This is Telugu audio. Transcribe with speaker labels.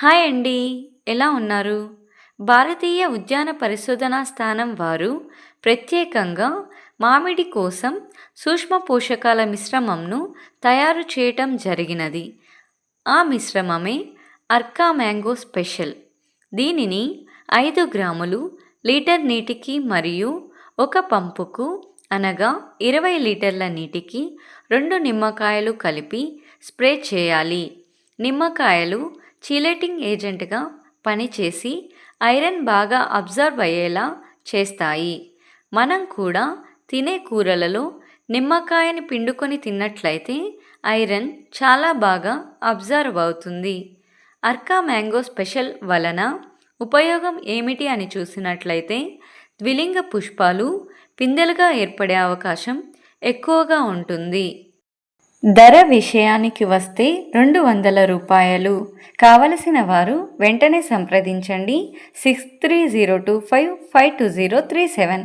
Speaker 1: హాయ్ అండి. ఎలా ఉన్నారు? భారతీయ ఉద్యాన పరిశోధనా స్థానం వారు ప్రత్యేకంగా మామిడి కోసం సూక్ష్మ పోషకాల మిశ్రమంను తయారు చేయటం జరిగినది. ఆ మిశ్రమమే అర్కా మ్యాంగో స్పెషల్. దీనిని ఐదు గ్రాములు లీటర్ నీటికి మరియు ఒక పంపుకు అనగా ఇరవై లీటర్ల నీటికి రెండు నిమ్మకాయలు కలిపి స్ప్రే చేయాలి. నిమ్మకాయలు చీలేటింగ్ ఏజెంట్గా పనిచేసి ఐరన్ బాగా అబ్జర్వ్ అయ్యేలా చేస్తాయి. మనం కూడా తినే కూరలలో నిమ్మకాయని పిండుకొని తిన్నట్లయితే ఐరన్ చాలా బాగా అబ్జర్వ్ అవుతుంది. అర్కా మ్యాంగో స్పెషల్ వలన ఉపయోగం ఏమిటి అని చూసినట్లయితే ద్విలింగ పుష్పాలు పిందెలుగా ఏర్పడే అవకాశం ఎక్కువగా ఉంటుంది. ధర విషయానికి వస్తే రెండు వందల రూపాయలు. కావలసిన వారు వెంటనే సంప్రదించండి. Six three zero two five five two zero three seven.